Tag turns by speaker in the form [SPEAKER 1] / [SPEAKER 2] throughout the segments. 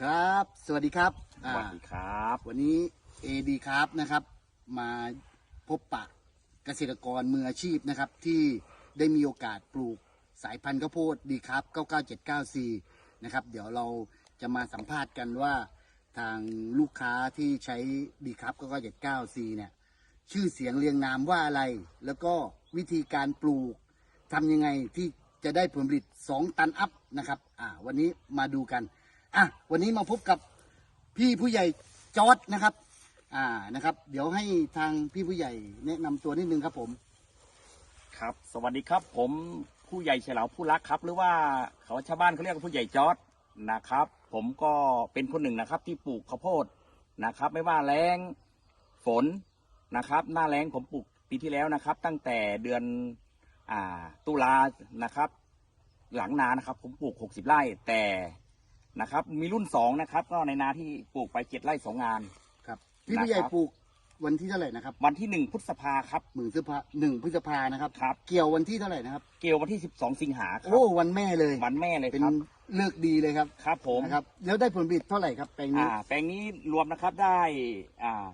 [SPEAKER 1] ครับ สวัสดีครับ
[SPEAKER 2] สวัสดีครับ
[SPEAKER 1] วันนี้ AD ครับนะครับ มาพบปะเกษตรกรมืออาชีพนะครับ ที่ได้มีโอกาสปลูกสายพันธุ์ข้าวโพดดีครับ 9979C นะครับ เดี๋ยวเราจะมาสัมภาษณ์กันว่าทางลูกค้าที่ใช้ดีครับ 9979C เนี่ย ชื่อเสียงเรียงนามว่าอะไร แล้วก็วิธีการปลูกทำยังไงที่ จะได้ผลผลิต 2 ตันอัพนะครับอ่าวันนี้มาดูกันอะวันนี้มาพบกับพี่ผู้ใหญ่จอร์ดนะครับอ่านะครับ เดี๋ยวให้ทางพี่ผู้ใหญ่แนะนำตัวนิดนึงครับผม
[SPEAKER 2] ครับ สวัสดีครับ ผมผู้ใหญ่เฉลาวผู้รักครับ หรือว่าเขาชาวบ้านเขาเรียกว่าผู้ใหญ่จอร์ดนะครับ ผมก็เป็นคนหนึ่งนะครับ ที่ปลูกข้าวโพดนะครับ ไม่ว่าแรงฝนนะครับ หน้าแรงผมปลูกปีที่แล้วนะครับ ตั้งแต่เดือน ตุลานะครับ หลังนานะครับ ผมปลูก 60 ไร่แต่นะครับ มีรุ่นสองนะครับ ก็ในนาที่ปลูกไปเจ็ดไร่สองงาน
[SPEAKER 1] ครับ พี่ผู้ใหญ่
[SPEAKER 2] นะครับ
[SPEAKER 1] ปลูกวันที่เท่าไหร่นะครับ
[SPEAKER 2] วันที่หนึ่งพฤษภาครับ
[SPEAKER 1] หนึ่งพฤษภาหนึ่งพฤษภานะครับ
[SPEAKER 2] ครับ
[SPEAKER 1] เกี่ยววันที่เท่าไหร่นะครับ
[SPEAKER 2] เกี่ยววันที่สิบสองสิงหาครั
[SPEAKER 1] โอ้วันแม่เลย
[SPEAKER 2] วันแม่เลย
[SPEAKER 1] เป็น
[SPEAKER 2] ครับ
[SPEAKER 1] เลิกดีเลยครับ
[SPEAKER 2] ครับผม
[SPEAKER 1] นะครับ แล้วได้ผลผลิตเท่าไหร่ครับแปลงนี้
[SPEAKER 2] อ่าแปลงนี้รวมนะครับได้อ่า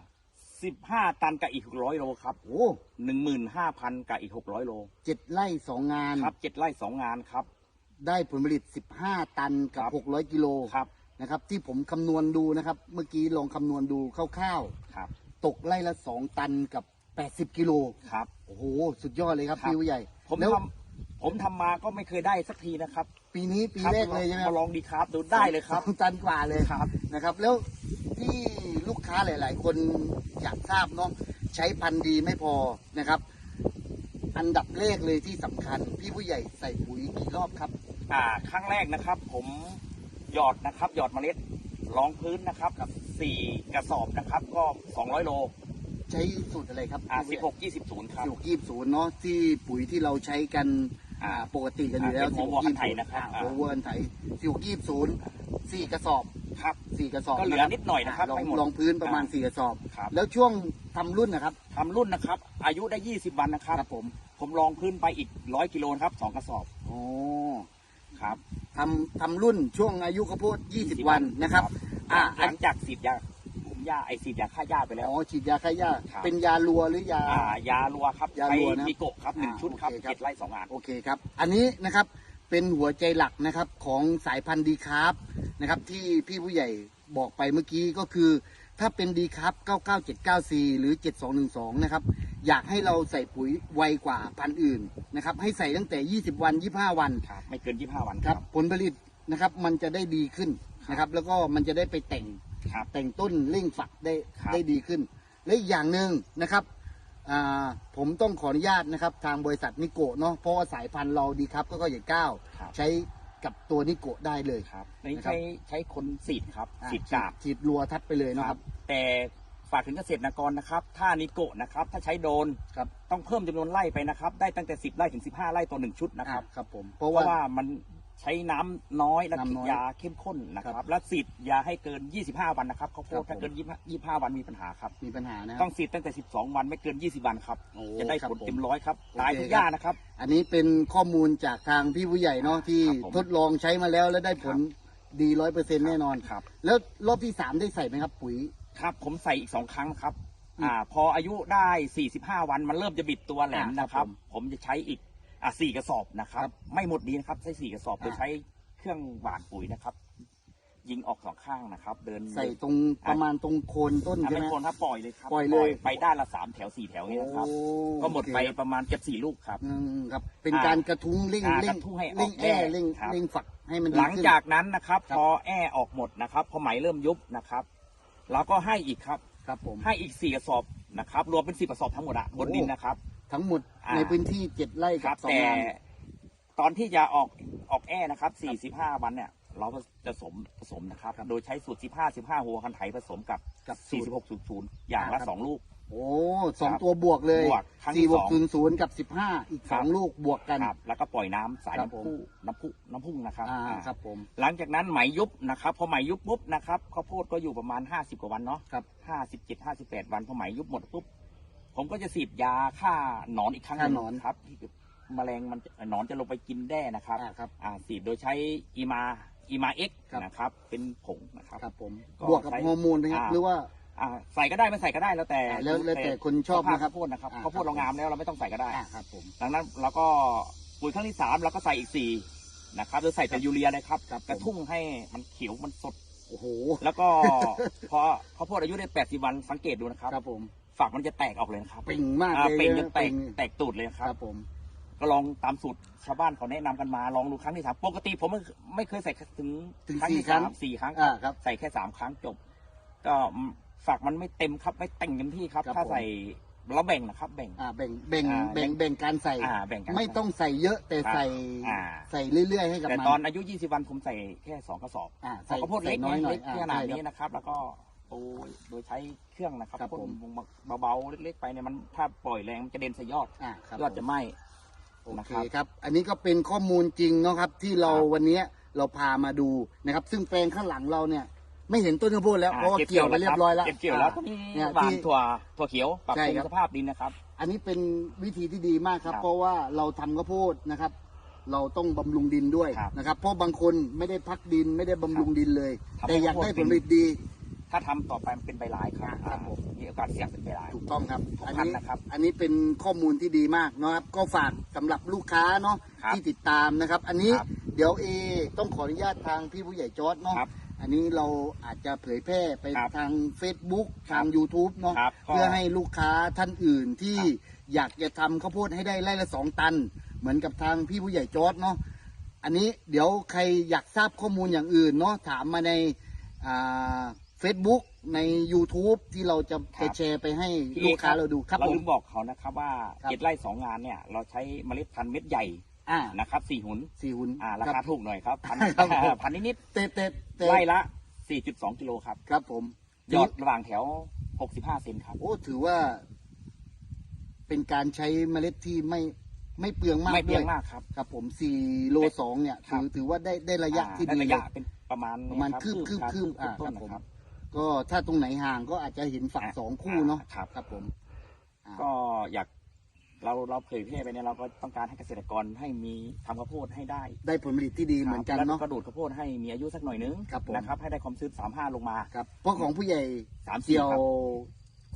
[SPEAKER 2] สิบห้าตันกับอีกหกร้อยโลครับ
[SPEAKER 1] โอ้
[SPEAKER 2] หนึ่งหมื่นห้าพันกับอีกหกร้อยโล
[SPEAKER 1] เจ็ดไร่สองงาน
[SPEAKER 2] ครับเจ็ดไร่สองงานครับ
[SPEAKER 1] ได้ผลผลิต15ตันกั
[SPEAKER 2] ครับ
[SPEAKER 1] บ600กิโล
[SPEAKER 2] ครับ
[SPEAKER 1] นะครับ ที่ผมคำนวณดูนะครับ เมื่อกี้ลองคำนวณดูคร่าว
[SPEAKER 2] ครับ
[SPEAKER 1] ๆตกไร่ละ2ตันกับ80กิโล
[SPEAKER 2] ครับ
[SPEAKER 1] โอ้โหสุดยอดเลยครับ
[SPEAKER 2] ครับ
[SPEAKER 1] พี่ผู้ใหญ่
[SPEAKER 2] ผม
[SPEAKER 1] แล้ว
[SPEAKER 2] ทำผมทำมาก็ไม่เคยได้สักทีนะครับ
[SPEAKER 1] ปีนี้ปี
[SPEAKER 2] ครับ
[SPEAKER 1] แรกเลยใช่ไหมค
[SPEAKER 2] มา
[SPEAKER 1] รับ
[SPEAKER 2] ลองดีครับดูได้เลยครับ
[SPEAKER 1] สองตันกว่าเลย
[SPEAKER 2] ครับ
[SPEAKER 1] นะครับ แล้วที่ ลูกค้าหลาย ๆ คนอยากทราบเนาะใช้พันธุ์ดีไม่พอนะครับ อันดับแรกเลยที่สำคัญ พี่ผู้ใหญ่ใส่ปุ๋ยกี่รอบครับ
[SPEAKER 2] อ่าครั้งแรกนะครับ ผมหยอดนะครับหยอดเมล็ดรองพื้นนะครับกับสี่กระสอบนะครับ ก็สองร้อยโล
[SPEAKER 1] ใช้สูตรอะไรครับ
[SPEAKER 2] อ่า
[SPEAKER 1] พี่
[SPEAKER 2] สิบ
[SPEAKER 1] ผู้ใหญ่
[SPEAKER 2] หกยี่สิบศูนย์ครับ
[SPEAKER 1] สิบหกยี่สิบศูนย์เนาะที่ปุ๋ยที่เราใช้กันอ่าปกติกันอยู่แล้ว
[SPEAKER 2] อ่าเป็นหัววัวคันไถนะครับ
[SPEAKER 1] อ่า หัววัวคันไถสิบหกยี่สิบศูนย์สี่กระสอบ
[SPEAKER 2] ครับ
[SPEAKER 1] สี่กระสอบ
[SPEAKER 2] ก็เหลือนิดหน่อยนะครับ
[SPEAKER 1] ลอง
[SPEAKER 2] ไม่หมด
[SPEAKER 1] ลองพื้นประมาณ
[SPEAKER 2] อ่า
[SPEAKER 1] สี่กระสอบ
[SPEAKER 2] ครับ
[SPEAKER 1] แล้วช่วงทำรุ่นนะครับ
[SPEAKER 2] ทำรุ่นนะครับ อายุได้20วันนะครับ
[SPEAKER 1] ครับ ผม
[SPEAKER 2] ผมลองพื้นไปอีก100กิโลนะครับสองกระสอบ
[SPEAKER 1] โอ้
[SPEAKER 2] ครับ
[SPEAKER 1] ทำทำรุ่นช่วงอายุข้าวโพดยี่สิบวันนะครับอ่า
[SPEAKER 2] หลังจากฉีดยาคุมหญ้าไอฉีดยาฆ่าหญ้าไปแล้ว
[SPEAKER 1] อ๋อฉีดยาฆ่าหญ้า
[SPEAKER 2] ครับ
[SPEAKER 1] เป็นยาลัวหรือยา
[SPEAKER 2] อ่ายาลัวครับ
[SPEAKER 1] ยา
[SPEAKER 2] ใช้
[SPEAKER 1] รัวนะ
[SPEAKER 2] มีโกะครับหนึ่ง
[SPEAKER 1] อ่า
[SPEAKER 2] ชุดครับ
[SPEAKER 1] โอเคครับ
[SPEAKER 2] เจ็ดไร่สองงาน
[SPEAKER 1] โอเคครับ อันนี้นะครับ เป็นหัวใจหลักนะครับของสายพันธุ์ดีคาร์บนะครับที่พี่ผู้ใหญ่บอกไปเมื่อกี้ก็คือ ถ้าเป็นดีคาร์บ 9979C หรือ 7212 นะครับ อยากให้เราใส่ปุ๋ยไวกว่าพันธุ์อื่นนะครับ ให้ใส่ตั้งแต่ 20 วัน 25 วัน
[SPEAKER 2] ครับไม่เกิน 25 วัน
[SPEAKER 1] ค
[SPEAKER 2] ค
[SPEAKER 1] รั
[SPEAKER 2] รั
[SPEAKER 1] บ บผลผลิตนะครับมันจะได้ดีขึ้นนะครับ แล้วก็มันจะได้ไปแต่ง
[SPEAKER 2] ครับ
[SPEAKER 1] แต่งต้นเร่งฝักได้
[SPEAKER 2] ครับ
[SPEAKER 1] ได้ดีขึ้น และอีกอย่างหนึ่งนะครับอ่า ผมต้องขออนุญาตนะครับ ทางบริษัทนิโกะเนาะเพราะว่าสายพันธุ์เราดีครับก็ก็อย่างก้าว
[SPEAKER 2] ครับ
[SPEAKER 1] ใช้กับตัวนิโกะได้เลย
[SPEAKER 2] ครับนี่
[SPEAKER 1] นะครับ
[SPEAKER 2] ใช้ใช้คนสีดครับ
[SPEAKER 1] อ่า
[SPEAKER 2] สีดกาบ
[SPEAKER 1] ฉีดรัวทัดไปเลย
[SPEAKER 2] ค
[SPEAKER 1] นะค
[SPEAKER 2] รั
[SPEAKER 1] รั
[SPEAKER 2] บบแต่ฝากถึงเกษตรกรนะครับ ถ้านิโกะนะครับ ถ้าใช้โดรน
[SPEAKER 1] ครับ
[SPEAKER 2] ต้องเพิ่มจำนวนไร่ไปนะครับ ได้ตั้งแต่ 10 ไร่ถึง 15 ไร่ต่อหนึ่งชุดนะครับ
[SPEAKER 1] อ่าครับผมเพ
[SPEAKER 2] เพ
[SPEAKER 1] ราะ
[SPEAKER 2] ราะ
[SPEAKER 1] ว่า
[SPEAKER 2] ว่ามัน ใช้น้ำน้อยและ
[SPEAKER 1] น้ำ
[SPEAKER 2] ฉี
[SPEAKER 1] น้
[SPEAKER 2] ด
[SPEAKER 1] อย
[SPEAKER 2] ยาเข้มข้นนะค
[SPEAKER 1] ครั
[SPEAKER 2] รับ
[SPEAKER 1] บ
[SPEAKER 2] และฉีดยาให้เกิน 25 วันนะครับข้าวโพ
[SPEAKER 1] ครั
[SPEAKER 2] ด
[SPEAKER 1] บ
[SPEAKER 2] ถ้าเกิน25 25 วันมีปัญหาครับ
[SPEAKER 1] มีปัญหานะค
[SPEAKER 2] ต้
[SPEAKER 1] รั
[SPEAKER 2] อบงฉีดตั้งแต่ 12 วันไม่เกิน 20 วันครับ
[SPEAKER 1] โอ้
[SPEAKER 2] จะได้
[SPEAKER 1] ครับ
[SPEAKER 2] ผล
[SPEAKER 1] ผม
[SPEAKER 2] เต็มร้อยครับ
[SPEAKER 1] โอเค
[SPEAKER 2] ตายทุกหญ้านะครับ
[SPEAKER 1] อันนี้เป็นข้อมูลจากทางพี่ผู้ใหญ่เนาะที่
[SPEAKER 2] ครับผม
[SPEAKER 1] ทดลองใช้มาแล้วแล้วได้ผลดีร้อยเปอร์เซ็นต์แน่นอน
[SPEAKER 2] ครับ
[SPEAKER 1] แล้วรอบที่สามได้ใส่ไหมครับ ปุ๋ย
[SPEAKER 2] ครับ ผมใส่อีก 2 ครั้งครับ
[SPEAKER 1] อืม
[SPEAKER 2] อ่า พออายุได้ 45 วันมันเริ่มจะบิดตัวแหลม
[SPEAKER 1] อ่าครับ
[SPEAKER 2] นะครับ
[SPEAKER 1] ผม
[SPEAKER 2] ผมจะใช้อีก อ่าสี่กระสอบนะครับ
[SPEAKER 1] ครับ
[SPEAKER 2] ไม่หมดดีนะครับ ใช้สี่กระสอบโดย
[SPEAKER 1] อ่า
[SPEAKER 2] ใช้เครื่องหว่านปุ๋ยนะครับ ยิงออกสองข้างนะครับ เดิน
[SPEAKER 1] ใส่ตรงประมาณตรงโคนต้น
[SPEAKER 2] อะ
[SPEAKER 1] ใช่
[SPEAKER 2] ไม่
[SPEAKER 1] ไหม
[SPEAKER 2] คนครับปล่อยเลยครับ
[SPEAKER 1] ปล่อยเลย
[SPEAKER 2] ไปด้านละสามแถวสี่แถวนี้นะครับ
[SPEAKER 1] โอ้
[SPEAKER 2] ก็หมดไป
[SPEAKER 1] โอเคครับ
[SPEAKER 2] ประมาณเกือบสี่ลูกครับ
[SPEAKER 1] อืมครับ เป็น
[SPEAKER 2] อ่า
[SPEAKER 1] การกระทุ้งเร่ง
[SPEAKER 2] อ่า
[SPEAKER 1] เร่
[SPEAKER 2] ก
[SPEAKER 1] ง
[SPEAKER 2] ระทุ้งให้ออก
[SPEAKER 1] เร่งแอร์
[SPEAKER 2] แม่
[SPEAKER 1] เร่ง
[SPEAKER 2] ครับ
[SPEAKER 1] เร่งฝักให้มันดี
[SPEAKER 2] หลัง
[SPEAKER 1] ขึ้น
[SPEAKER 2] จากนั้นนะครับ
[SPEAKER 1] ครับ
[SPEAKER 2] พอแอร์ออกหมดนะครับ พอไหมเริ่มยุบนะครับเราก็ให้อีกครับ
[SPEAKER 1] ครับผม
[SPEAKER 2] ให้อีกสี่กระสอบนะครับ รวมเป็นสิบกระสอบทั้งหมดอะบนดินนะครับ
[SPEAKER 1] ทั้งหมด
[SPEAKER 2] อ่า
[SPEAKER 1] ในพื้นที่เจ็ดไร่
[SPEAKER 2] ค
[SPEAKER 1] กั
[SPEAKER 2] รั
[SPEAKER 1] บบสอง
[SPEAKER 2] แต่
[SPEAKER 1] งาน
[SPEAKER 2] ตอนที่จะออกออกแอร์นะครับสี่สิบห้าวันเนี่ยเราก็จะผสมผสมนะครับโดยใช้สูตรสิบห้าสิบห้าหัวคันไถผสมกับ
[SPEAKER 1] กับสู
[SPEAKER 2] สี่
[SPEAKER 1] ต
[SPEAKER 2] สิ
[SPEAKER 1] ร
[SPEAKER 2] บหกศูนย์ศูนย์อย่างละ
[SPEAKER 1] อ่าครับ
[SPEAKER 2] สองลูก
[SPEAKER 1] โอ้สอง
[SPEAKER 2] ครับ
[SPEAKER 1] ตัวบวกเลย
[SPEAKER 2] บวกครั้งที่
[SPEAKER 1] สี่บวก
[SPEAKER 2] สอง
[SPEAKER 1] ศูนย์ศูนย์กับสิบห้าอีก
[SPEAKER 2] ครั
[SPEAKER 1] ส
[SPEAKER 2] บ
[SPEAKER 1] องลูกบวกกัน
[SPEAKER 2] ครับแล้วก็ปล่อยน้ำสาย
[SPEAKER 1] ครับ
[SPEAKER 2] น้ำพุน้ำพุน้ำพุ่งนะครับ
[SPEAKER 1] อ่า
[SPEAKER 2] อ่า
[SPEAKER 1] ครับผม
[SPEAKER 2] หลังจากนั้นไหมยุบนะครับพอไหมยุบปุ๊บนะครับข้าวโพดก็อยู่ประมาณห้าสิบกว่าวันเนาะ
[SPEAKER 1] ครับ
[SPEAKER 2] ห้าสิบเจ็ดห้าสิบแปดวันพอไหมยุบหมดปุ๊บ ผมก็จะฉีดยาฆ่าหนอนอีกครั้งหนึ่ง
[SPEAKER 1] ฆ่าหนอน
[SPEAKER 2] ครับที่แมลงมันหนอนจะลงไปกินแด้นะครับ
[SPEAKER 1] อ่าครับ
[SPEAKER 2] อ่าฉีดโดยใช้อีมาอีมาเอ็ก
[SPEAKER 1] ครับ
[SPEAKER 2] นะครับ เป็นผงนะครับ
[SPEAKER 1] ครับผม
[SPEAKER 2] ก็
[SPEAKER 1] บวกกับ
[SPEAKER 2] ใช้
[SPEAKER 1] ฮอร์โมนนะครับ
[SPEAKER 2] อ่า
[SPEAKER 1] หรือว่า
[SPEAKER 2] อ่าใส่ก็ได้ไม่ใส่ก็ได้แล้วแต่
[SPEAKER 1] อ่าแล้วแล้วแต่คนชอบ
[SPEAKER 2] สภาพ
[SPEAKER 1] นะครับ
[SPEAKER 2] ข้าวโพดนะครับ
[SPEAKER 1] อ่า
[SPEAKER 2] ข้าวโพดเรางามแล้วเราไม่ต้องใส่ก็ได้
[SPEAKER 1] อ่าครับผม
[SPEAKER 2] ดังนั้นเราก็ปุ๋ยครั้งที่สามเราก็ใส่อีกสี่นะครับจะใส่แต่ยูเรียเลยครับ
[SPEAKER 1] ครับผม
[SPEAKER 2] กระทุ่งให้มันเขียวมันสด
[SPEAKER 1] โอ้โห
[SPEAKER 2] แล้วก็พอข้าวโพดอายุได้แปดสิบวันสังเกตดูนะครับ
[SPEAKER 1] ครับผม
[SPEAKER 2] ฝักมันจะแตกออกเลยนะครับ
[SPEAKER 1] เป่งมาก
[SPEAKER 2] อ่า
[SPEAKER 1] เลย
[SPEAKER 2] เป่ง
[SPEAKER 1] นะ
[SPEAKER 2] จะแตก
[SPEAKER 1] ง
[SPEAKER 2] แตกตูดเลยค
[SPEAKER 1] ค
[SPEAKER 2] รั
[SPEAKER 1] รับบผม
[SPEAKER 2] ก็ลองตามสูตรชาวบ้านเขาแนะนำกันมาลองดูครั้งที่สามปกติผมไม่ไม่เคยใส่ถึง
[SPEAKER 1] ถึง
[SPEAKER 2] ครั้ง
[SPEAKER 1] สี่
[SPEAKER 2] ที่
[SPEAKER 1] ครั้ง
[SPEAKER 2] สามสี่ครั้ง
[SPEAKER 1] อ่าครับ
[SPEAKER 2] ใส่แค่สามครั้งจบ ก็ฝักมันไม่เต็มครับไม่เต็งเต็มที่ครับ
[SPEAKER 1] ครับ
[SPEAKER 2] ถ้า
[SPEAKER 1] ผม
[SPEAKER 2] ใส่ เราแบ่งนะครับแบ่ง
[SPEAKER 1] อ่าแบ่งแบ่ง
[SPEAKER 2] อ่า
[SPEAKER 1] แบ่งแบ่งการใส่
[SPEAKER 2] อ่าแบ่งกัน
[SPEAKER 1] ไม่ต้องใส่เยอะแต่
[SPEAKER 2] ครับ
[SPEAKER 1] ใส่
[SPEAKER 2] อ่า
[SPEAKER 1] ใส่เรื่อย ๆ ให้กับ
[SPEAKER 2] แต่
[SPEAKER 1] มัน
[SPEAKER 2] ตอนอายุ 20 วันผมใส่แค่สองกระสอบ
[SPEAKER 1] อ่า
[SPEAKER 2] ขอ
[SPEAKER 1] ใส่
[SPEAKER 2] งข้าวโพดเล็ก
[SPEAKER 1] ใส่น้อยหน่อย
[SPEAKER 2] เล็ก
[SPEAKER 1] อ่า
[SPEAKER 2] ขนาด
[SPEAKER 1] ใช่
[SPEAKER 2] นี้นะครับ แล้วก็โอ้ยโดยใช้เครื่องนะครับ
[SPEAKER 1] ครับ
[SPEAKER 2] พ่น
[SPEAKER 1] ผม
[SPEAKER 2] เบาๆเล็กๆไปเนี่ยมันถ้าปล่อยแรงมันจะเด่นใส่ยอด
[SPEAKER 1] อ่าครับ
[SPEAKER 2] ยอดจะไหม
[SPEAKER 1] โอ
[SPEAKER 2] นะ
[SPEAKER 1] เค
[SPEAKER 2] ครับ
[SPEAKER 1] ครับ อันนี้ก็เป็นข้อมูลจริงเนาะครับที่เรา
[SPEAKER 2] ครับ
[SPEAKER 1] วันนี้เราพามาดูนะครับ ซึ่งแปลงข้างหลังเราเนี่ย ไม่เห็นต้นข้าวโพดแล้วเพราะว่าเกี่ยวไปเรียบร้อยแล้ว
[SPEAKER 2] เก็บเกี่ยวแล้ว
[SPEAKER 1] อ่า
[SPEAKER 2] ก็มี
[SPEAKER 1] เนี่ย
[SPEAKER 2] หวา
[SPEAKER 1] ที่
[SPEAKER 2] นถั่วถั่วเขียวปรับ
[SPEAKER 1] ใช่
[SPEAKER 2] ปรุง
[SPEAKER 1] ครับ
[SPEAKER 2] สภาพดินนะครับ
[SPEAKER 1] อันนี้เป็นวิธีที่ดีมากครับ
[SPEAKER 2] ครับ
[SPEAKER 1] เพราะว่าเราทำข้าวโพดนะครับ เราต้องบำรุงดินด้วย
[SPEAKER 2] ครับ
[SPEAKER 1] นะครับ เพราะบางคนไม่ได้พักดินไม่ได้บำรุงดินเลย
[SPEAKER 2] ครับ
[SPEAKER 1] แต่อยากได้
[SPEAKER 2] ทำ
[SPEAKER 1] ผ
[SPEAKER 2] ให้
[SPEAKER 1] ล
[SPEAKER 2] ข้าวโพด
[SPEAKER 1] ผลิตดี
[SPEAKER 2] ถ้าทำต่อไปมันเป็นใบลายครับ
[SPEAKER 1] ครับผม
[SPEAKER 2] มีโอกาสเสี่ยงเป็นใบลาย
[SPEAKER 1] ถูกต้องครับ
[SPEAKER 2] ทุก
[SPEAKER 1] อัน
[SPEAKER 2] พัน
[SPEAKER 1] นี้
[SPEAKER 2] นะครับ
[SPEAKER 1] อันนี้เป็นข้อมูลที่ดีมากนะครับ ก็ฝากสำหรับลูกค้าเนาะ
[SPEAKER 2] ครับ
[SPEAKER 1] ที่ติดตามนะครับ อันนี้
[SPEAKER 2] ครับ
[SPEAKER 1] เดี๋ยวเอต้องขออนุญาตทางพี่ผู้ใหญ่จอร์ดเนาะ
[SPEAKER 2] ครับ
[SPEAKER 1] อันนี้เราอาจจะเผยแพร่ไป
[SPEAKER 2] ครับ
[SPEAKER 1] ทาง Facebook
[SPEAKER 2] ครับ
[SPEAKER 1] ทาง YouTube เนาะ
[SPEAKER 2] ครับก็
[SPEAKER 1] เพื่อให้ลูกค้าท่านอื่นที่
[SPEAKER 2] ครับ
[SPEAKER 1] อยากจะทำข้าวโพดให้ได้ไร่ละสองตัน เหมือนกับทางพี่ผู้ใหญ่จอร์ดเนาะอันนี้เดี๋ยวใครอยากทราบข้อมูลอย่างอื่นเนาะถามมาในเฟซบุ๊กใน YouTube ที่เราจะ
[SPEAKER 2] ครั
[SPEAKER 1] จะ
[SPEAKER 2] บ
[SPEAKER 1] แชร์ไปให้
[SPEAKER 2] พี่
[SPEAKER 1] ลูกค้าเราดูครับ
[SPEAKER 2] เรา
[SPEAKER 1] ผ
[SPEAKER 2] ลื
[SPEAKER 1] ม
[SPEAKER 2] มบอกเขานะครับว่า
[SPEAKER 1] ครับ
[SPEAKER 2] เจ็ดไร่สองงานเนี่ย เราใช้เมล็ดพันธุ์เม็ดใหญ่
[SPEAKER 1] อ่า
[SPEAKER 2] นะครับสี่หุน
[SPEAKER 1] สี่หุ่น
[SPEAKER 2] อ่ารา
[SPEAKER 1] ค
[SPEAKER 2] คา
[SPEAKER 1] บ
[SPEAKER 2] ถูกหน่อยครับพัน
[SPEAKER 1] ครับผม
[SPEAKER 2] พันนิด
[SPEAKER 1] เตะเตะ
[SPEAKER 2] ๆ
[SPEAKER 1] เตะ
[SPEAKER 2] ไร่ละ 4.2 กิโลครับ
[SPEAKER 1] ครับผม
[SPEAKER 2] ยอดระหว่างแถว 65 เซนครับ
[SPEAKER 1] โอ้ถือว่า เป็นการใช้เมล็ดที่ไม่ไม่เปลืองมาก
[SPEAKER 2] ไม่เพียง
[SPEAKER 1] ด้วย
[SPEAKER 2] มากครับ
[SPEAKER 1] ครับ ผมสี่โลสองเนี่ย
[SPEAKER 2] ครั
[SPEAKER 1] ถื
[SPEAKER 2] บ
[SPEAKER 1] อถือว่าได้ได้ระยะ
[SPEAKER 2] อ่า
[SPEAKER 1] ที่
[SPEAKER 2] ได้
[SPEAKER 1] ดี
[SPEAKER 2] ระ
[SPEAKER 1] เลยะ
[SPEAKER 2] เป็นประมาณ
[SPEAKER 1] ประมาณ
[SPEAKER 2] เย
[SPEAKER 1] คืบคืบ
[SPEAKER 2] รับ
[SPEAKER 1] คืบอ่า
[SPEAKER 2] ต้น
[SPEAKER 1] ครับผม
[SPEAKER 2] นะครับ
[SPEAKER 1] ก็ถ้าตรงไหนห่างก็อาจจะเห็นฝัก
[SPEAKER 2] อ่า
[SPEAKER 1] สองคู่เนาะ
[SPEAKER 2] ครับ
[SPEAKER 1] ครับผมอ่า
[SPEAKER 2] ก็อยาก เราเราเผยแพร่ไปเนี่ยเราก็ต้องการให้เกษตรกรให้มีทำข้าวโพดให้ได้
[SPEAKER 1] ได้ผลผลิตที่ดีเหมือนกัน
[SPEAKER 2] แล้ว
[SPEAKER 1] เนาะ
[SPEAKER 2] ก็ดูดข้าวโพดให้มีอายุสักหน่อยนึง
[SPEAKER 1] ครับผม
[SPEAKER 2] นะครับให้ได้ความชื้น35ลงมา
[SPEAKER 1] ครับเพราะของผู้ใหญ่
[SPEAKER 2] 3
[SPEAKER 1] เกี่
[SPEAKER 2] 4
[SPEAKER 1] ยว
[SPEAKER 2] ครับ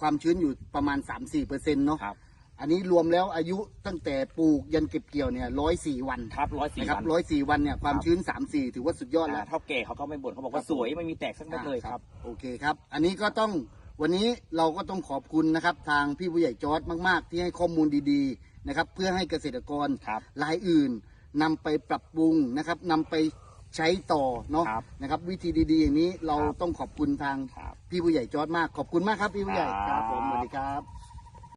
[SPEAKER 1] ความชื้นอยู่ประมาณ 3-4เปอร์เซ็นต์เนาะ
[SPEAKER 2] ครับ
[SPEAKER 1] อันนี้รวมแล้วอายุตั้งแต่ปลูกยันเก็บเกี่ยวเนี่ยร้อยสี่วัน
[SPEAKER 2] ครับร้อยสี่
[SPEAKER 1] นะครับ
[SPEAKER 2] วัน
[SPEAKER 1] ร้อยสี่วันเนี่ยความ
[SPEAKER 2] ครับ
[SPEAKER 1] ชื้นสามสี่ถือว่าสุดยอดแล้ว
[SPEAKER 2] อ่าเท่าแก่เขาก็ไม่บ่นเขาบอก
[SPEAKER 1] ครั
[SPEAKER 2] ว่า
[SPEAKER 1] บ
[SPEAKER 2] สวยไม่มีแตกสักเม็ดเลยครับ
[SPEAKER 1] โอเคครับ อันนี้ก็ต้อง วันนี้เราก็ต้องขอบคุณนะครับ ทางพี่ผู้ใหญ่จอร์ดมาก ๆ ที่ให้ข้อมูลดีๆนะครับ เพื่อให้เกษตรกร
[SPEAKER 2] ครับ
[SPEAKER 1] รายอื่นนำไปปรับปรุงนะครับนำไปใช้ต่อเนาะ
[SPEAKER 2] ครับ
[SPEAKER 1] นะครับ วิธีดีๆอย่างนี้เรา
[SPEAKER 2] ครับ
[SPEAKER 1] ต้องขอบคุณทาง
[SPEAKER 2] ครับ
[SPEAKER 1] พี่ผู้ใหญ่จอร์ดมากขอบคุณมากครับพี่ผู้ใหญ่
[SPEAKER 2] ครับ
[SPEAKER 1] ผมสวัสดีครับ